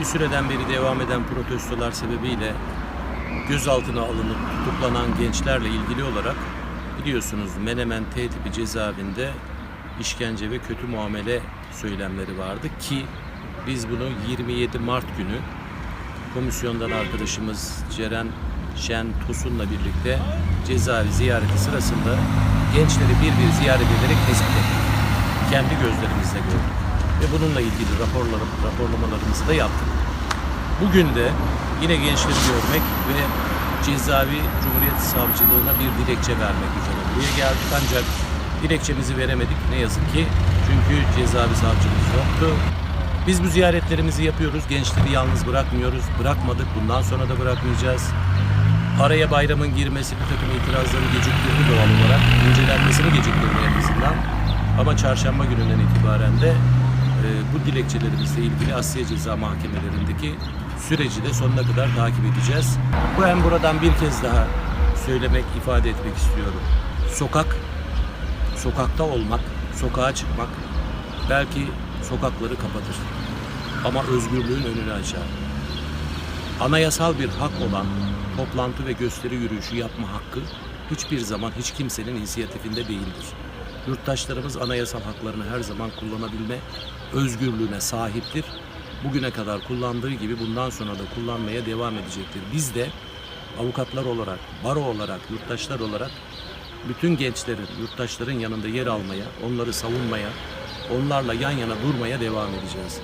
bir süreden beri devam eden protestolar sebebiyle gözaltına alınıp tutuklanan gençlerle ilgili olarak biliyorsunuz Menemen T tipi cezaevinde işkence ve kötü muamele söylemleri vardı ki biz bunu 27 Mart günü komisyondan arkadaşımız Ceren Şen Tosun'la birlikte cezaevi ziyareti sırasında gençleri bir bir ziyaret ederek tespit ettik. Kendi gözlerimizle gördük. Ve bununla ilgili raporlarım, raporlamalarımızı da yaptık. Bugün de yine gençleri görmek ve cezaevi Cumhuriyet Savcılığına bir dilekçe vermek üzere buraya geldik. Ancak dilekçemizi veremedik ne yazık ki. Çünkü cezaevi savcımız yoktu. Biz bu ziyaretlerimizi yapıyoruz. Gençleri yalnız bırakmıyoruz. Bırakmadık. Bundan sonra da bırakmayacağız. Araya bayramın girmesi bir takım itirazları geciktirdi doğal olarak. İncelenmesini geciktirdi en. Ama çarşamba gününden itibaren de bu dilekçelerimizle ilgili Asya Ceza Mahkemelerindeki süreci de sonuna kadar takip edeceğiz. Ben buradan bir kez daha söylemek, ifade etmek istiyorum. Sokak, sokakta olmak, sokağa çıkmak belki sokakları kapatır. Ama özgürlüğün önünü açar. Anayasal bir hak olan toplantı ve gösteri yürüyüşü yapma hakkı hiçbir zaman hiç kimsenin inisiyatifinde değildir. Yurttaşlarımız anayasal haklarını her zaman kullanabilme özgürlüğüne sahiptir. Bugüne kadar kullandığı gibi bundan sonra da kullanmaya devam edecektir. Biz de avukatlar olarak, baro olarak, yurttaşlar olarak bütün gençlerin, yurttaşların yanında yer almaya, onları savunmaya, onlarla yan yana durmaya devam edeceğiz.